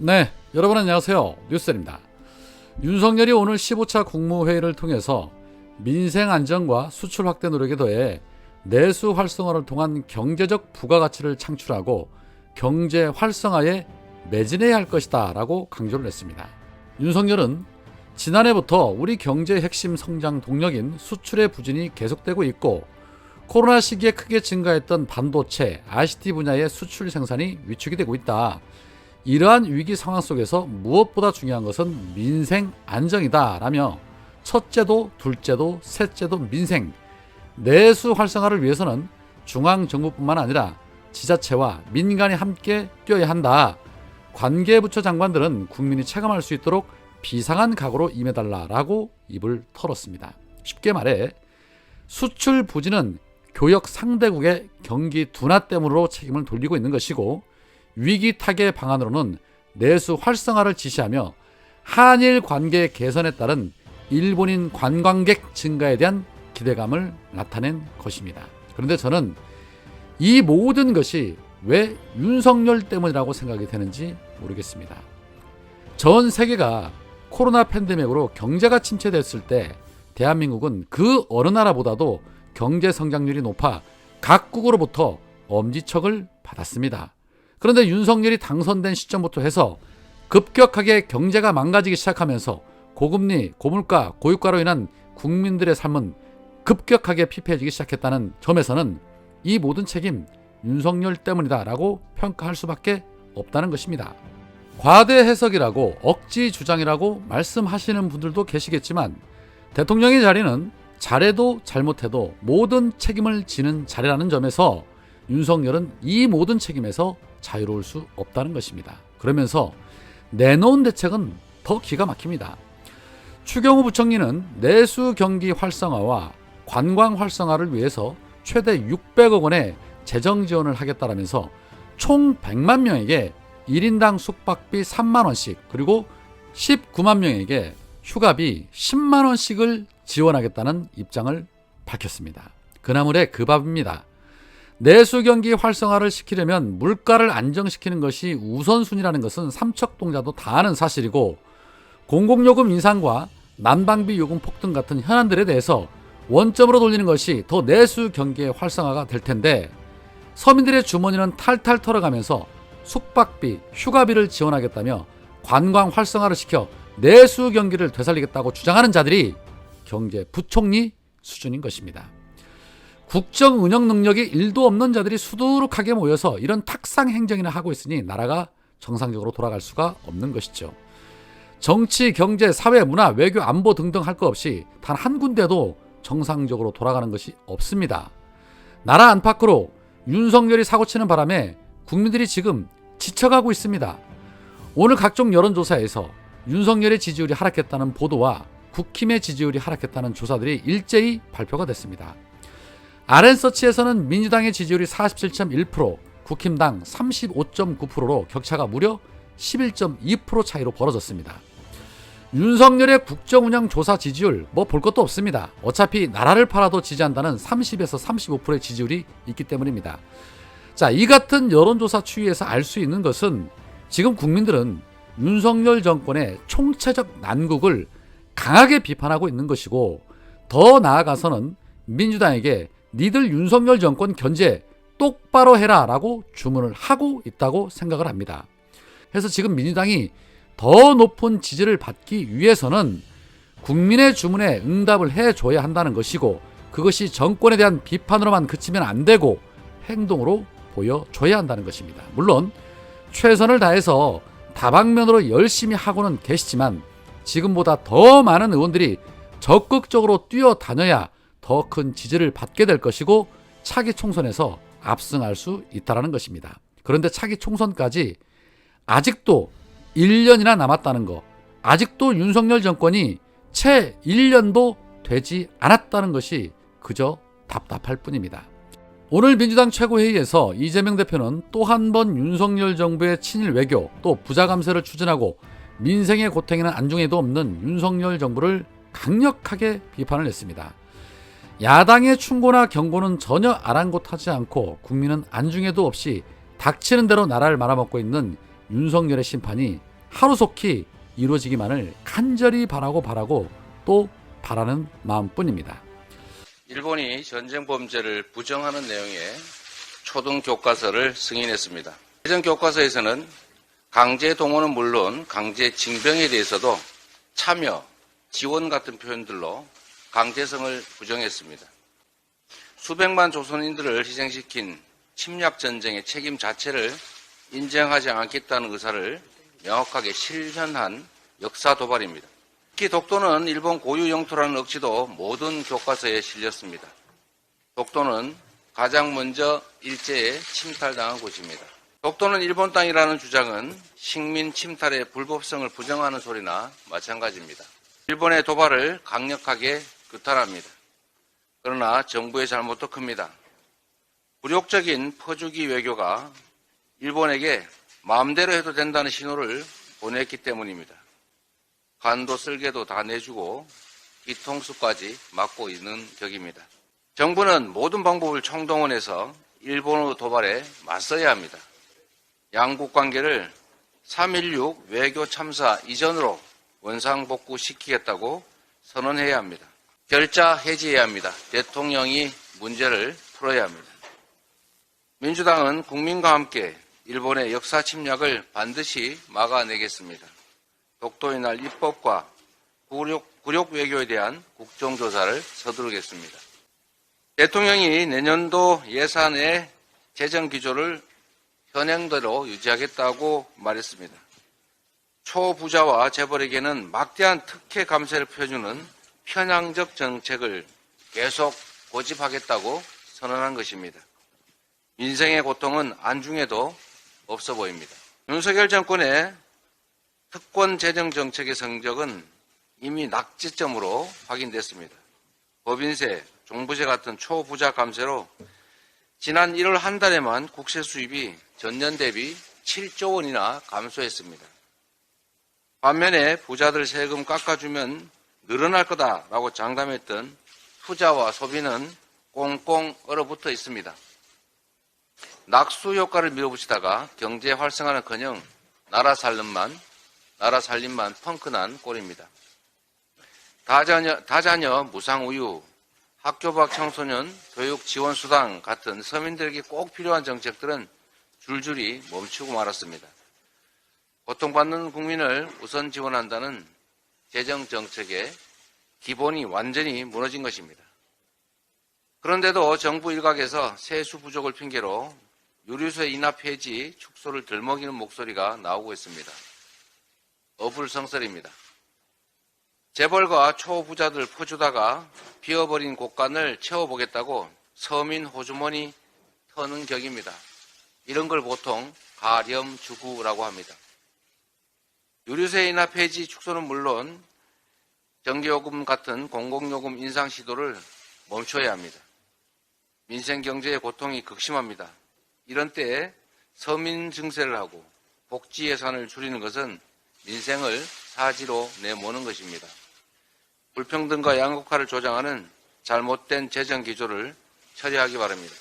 네, 여러분 안녕하세요. 뉴스입니다. 윤석열이 오늘 15차 국무회의를 통해서 민생 안정과 수출 확대 노력에 더해 내수 활성화를 통한 경제적 부가가치를 창출하고 경제 활성화에 매진해야 할 것이다 라고 강조를 했습니다. 윤석열은 지난해부터 우리 경제의 핵심 성장 동력인 수출의 부진이 계속되고 있고 코로나 시기에 크게 증가했던 반도체, ICT 분야의 수출 생산이 위축이 되고 있다. 이러한 위기 상황 속에서 무엇보다 중요한 것은 민생 안정이다 라며 첫째도 둘째도 셋째도 민생 내수 활성화를 위해서는 중앙 정부뿐만 아니라 지자체와 민간이 함께 뛰어야 한다. 관계부처 장관들은 국민이 체감할 수 있도록 비상한 각오로 임해달라라고 입을 털었습니다. 쉽게 말해 수출 부진은 교역 상대국의 경기 둔화 때문으로 책임을 돌리고 있는 것이고 위기 타개 방안으로는 내수 활성화를 지시하며 한일 관계 개선에 따른 일본인 관광객 증가에 대한 기대감을 나타낸 것입니다. 그런데 저는 이 모든 것이 왜 윤석열 때문이라고 생각이 되는지 모르겠습니다. 전 세계가 코로나 팬데믹으로 경제가 침체됐을 때 대한민국은 그 어느 나라보다도 경제 성장률이 높아 각국으로부터 엄지척을 받았습니다. 그런데 윤석열이 당선된 시점부터 해서 급격하게 경제가 망가지기 시작하면서 고금리, 고물가, 고유가로 인한 국민들의 삶은 급격하게 피폐해지기 시작했다는 점에서는 이 모든 책임 윤석열 때문이다라고 평가할 수밖에 없다는 것입니다. 과대 해석이라고 억지 주장이라고 말씀하시는 분들도 계시겠지만 대통령의 자리는 잘해도 잘못해도 모든 책임을 지는 자리라는 점에서 윤석열은 이 모든 책임에서 자유로울 수 없다는 것입니다. 그러면서 내놓은 대책은 더 기가 막힙니다. 추경호 부총리는 내수 경기 활성화와 관광 활성화를 위해서 최대 600억 원의 재정 지원을 하겠다라면서 총 100만 명에게 1인당 숙박비 3만 원씩 그리고 19만 명에게 휴가비 10만 원씩을 지원하겠다는 입장을 밝혔습니다. 그나물의 그 밥입니다. 내수 경기 활성화를 시키려면 물가를 안정시키는 것이 우선순위라는 것은 삼척동자도 다 아는 사실이고 공공요금 인상과 난방비 요금 폭등 같은 현안들에 대해서 원점으로 돌리는 것이 더 내수 경기의 활성화가 될 텐데 서민들의 주머니는 탈탈 털어가면서 숙박비, 휴가비를 지원하겠다며 관광 활성화를 시켜 내수 경기를 되살리겠다고 주장하는 자들이 경제 부총리 수준인 것입니다. 국정 운영 능력이 1도 없는 자들이 수두룩하게 모여서 이런 탁상 행정이나 하고 있으니 나라가 정상적으로 돌아갈 수가 없는 것이죠. 정치, 경제, 사회, 문화, 외교, 안보 등등 할 것 없이 단 한 군데도 정상적으로 돌아가는 것이 없습니다. 나라 안팎으로 윤석열이 사고치는 바람에 국민들이 지금 지쳐가고 있습니다. 오늘 각종 여론조사에서 윤석열의 지지율이 하락했다는 보도와 국힘의 지지율이 하락했다는 조사들이 일제히 발표가 됐습니다. 아랜서치에서는 민주당의 지지율이 47.1%, 국힘당 35.9%로 격차가 무려 11.2% 차이로 벌어졌습니다. 윤석열의 국정운영 조사 지지율 뭐 볼 것도 없습니다. 어차피 나라를 팔아도 지지한다는 30에서 35%의 지지율이 있기 때문입니다. 자, 이 같은 여론조사 추이에서 알 수 있는 것은 지금 국민들은 윤석열 정권의 총체적 난국을 강하게 비판하고 있는 것이고 더 나아가서는 민주당에게 니들 윤석열 정권 견제 똑바로 해라 라고 주문을 하고 있다고 생각을 합니다. 그래서 지금 민주당이 더 높은 지지를 받기 위해서는 국민의 주문에 응답을 해줘야 한다는 것이고 그것이 정권에 대한 비판으로만 그치면 안 되고 행동으로 보여줘야 한다는 것입니다. 물론 최선을 다해서 다방면으로 열심히 하고는 계시지만 지금보다 더 많은 의원들이 적극적으로 뛰어다녀야 더 큰 지지를 받게 될 것이고 차기 총선에서 압승할 수 있다라는 것입니다. 그런데 차기 총선까지 아직도 1년이나 남았다는 거, 아직도 윤석열 정권이 채 1년도 되지 않았다는 것이 그저 답답할 뿐입니다. 오늘 민주당 최고회의에서 이재명 대표는 또 한 번 윤석열 정부의 친일 외교 또 부자 감세를 추진하고 민생의 고통에는 안중에도 없는 윤석열 정부를 강력하게 비판을 했습니다. 야당의 충고나 경고는 전혀 아랑곳하지 않고 국민은 안중에도 없이 닥치는 대로 나라를 말아먹고 있는 윤석열의 심판이 하루속히 이루어지기만을 간절히 바라고 바라고 또 바라는 마음뿐입니다. 일본이 전쟁 범죄를 부정하는 내용의 초등 교과서를 승인했습니다. 예전 교과서에서는 강제 동원은 물론 강제 징병에 대해서도 참여, 지원 같은 표현들로 강제성을 부정했습니다. 수백만 조선인들을 희생시킨 침략 전쟁의 책임 자체를 인정하지 않겠다는 의사를 명확하게 실현한 역사 도발입니다. 특히 독도는 일본 고유 영토라는 억지도 모든 교과서에 실렸습니다. 독도는 가장 먼저 일제에 침탈당한 곳입니다. 독도는 일본 땅이라는 주장은 식민 침탈의 불법성을 부정하는 소리나 마찬가지입니다. 일본의 도발을 강력하게 규탄합니다. 그러나 정부의 잘못도 큽니다. 굴욕적인 퍼주기 외교가 일본에게 마음대로 해도 된다는 신호를 보냈기 때문입니다. 간도 쓸개도 다 내주고 뒤통수까지 맞고 있는 격입니다. 정부는 모든 방법을 총동원해서 일본의 도발에 맞서야 합니다. 양국 관계를 3.16 외교 참사 이전으로 원상복구시키겠다고 선언해야 합니다. 결자 해지해야 합니다. 대통령이 문제를 풀어야 합니다. 민주당은 국민과 함께 일본의 역사 침략을 반드시 막아내겠습니다. 독도의 날 입법과 굴욕, 굴욕 외교에 대한 국정조사를 서두르겠습니다. 대통령이 내년도 예산의 재정 기조를 현행대로 유지하겠다고 말했습니다. 초부자와 재벌에게는 막대한 특혜 감세를 펴주는 편향적 정책을 계속 고집하겠다고 선언한 것입니다. 민생의 고통은 안중에도 없어 보입니다. 윤석열 정권의 특권 재정 정책의 성적은 이미 낙지점으로 확인됐습니다. 법인세, 종부세 같은 초부자 감세로 지난 1월 한 달에만 국세 수입이 전년 대비 7조 원이나 감소했습니다. 반면에 부자들 세금 깎아주면 늘어날 거다라고 장담했던 투자와 소비는 꽁꽁 얼어붙어 있습니다. 낙수 효과를 밀어붙이다가 경제 활성화는커녕 나라 살림만 나라 살림만 펑크난 꼴입니다. 다자녀, 다자녀 무상우유, 학교 밖 청소년 교육 지원 수당 같은 서민들에게 꼭 필요한 정책들은 줄줄이 멈추고 말았습니다. 고통받는 국민을 우선 지원한다는 재정 정책의 기본이 완전히 무너진 것입니다. 그런데도 정부 일각에서 세수 부족을 핑계로 유류세 인하 폐지 축소를 들먹이는 목소리가 나오고 있습니다. 어불성설입니다. 재벌과 초부자들 퍼주다가 비어버린 곳간을 채워보겠다고 서민 호주머니 터는 격입니다. 이런 걸 보통 가렴주구라고 합니다. 유류세 인하 폐지 축소는 물론 전기요금 같은 공공요금 인상 시도를 멈춰야 합니다. 민생 경제의 고통이 극심합니다. 이런 때에 서민 증세를 하고 복지 예산을 줄이는 것은 민생을 사지로 내모는 것입니다. 불평등과 양극화를 조장하는 잘못된 재정 기조를 처리하기 바랍니다.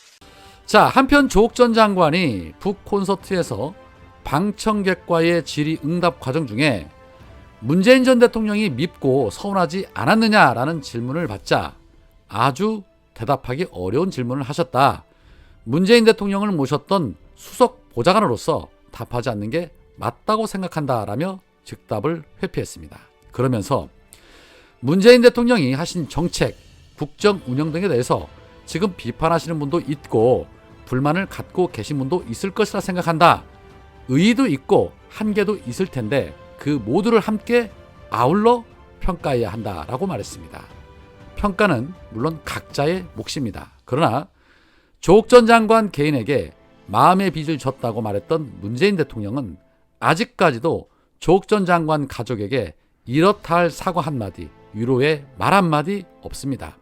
자, 한편 조옥 전 장관이 북 콘서트에서 방청객과의 질의 응답 과정 중에 문재인 전 대통령이 밉고 서운하지 않았느냐라는 질문을 받자 아주 대답하기 어려운 질문을 하셨다. 문재인 대통령을 모셨던 수석 보좌관으로서 답하지 않는 게 맞다고 생각한다라며 즉답을 회피했습니다. 그러면서 문재인 대통령이 하신 정책, 국정 운영 등에 대해서 지금 비판하시는 분도 있고 불만을 갖고 계신 분도 있을 것이라 생각한다. 의의도 있고 한계도 있을 텐데 그 모두를 함께 아울러 평가해야 한다라고 말했습니다. 평가는 물론 각자의 몫입니다. 그러나 조옥 전 장관 개인에게 마음의 빚을 졌다고 말했던 문재인 대통령은 아직까지도 조옥 전 장관 가족에게 이렇다 할 사과 한마디, 위로의 말 한마디 없습니다.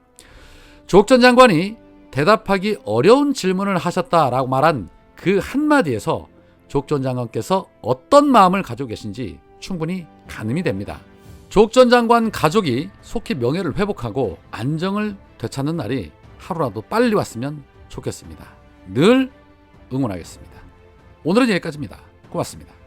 조옥 전 장관이 대답하기 어려운 질문을 하셨다라고 말한 그 한마디에서 조옥 전 장관께서 어떤 마음을 가지고 계신지 충분히 가늠이 됩니다. 조옥 전 장관 가족이 속히 명예를 회복하고 안정을 되찾는 날이 하루라도 빨리 왔으면 좋겠습니다. 늘 응원하겠습니다. 오늘은 여기까지입니다. 고맙습니다.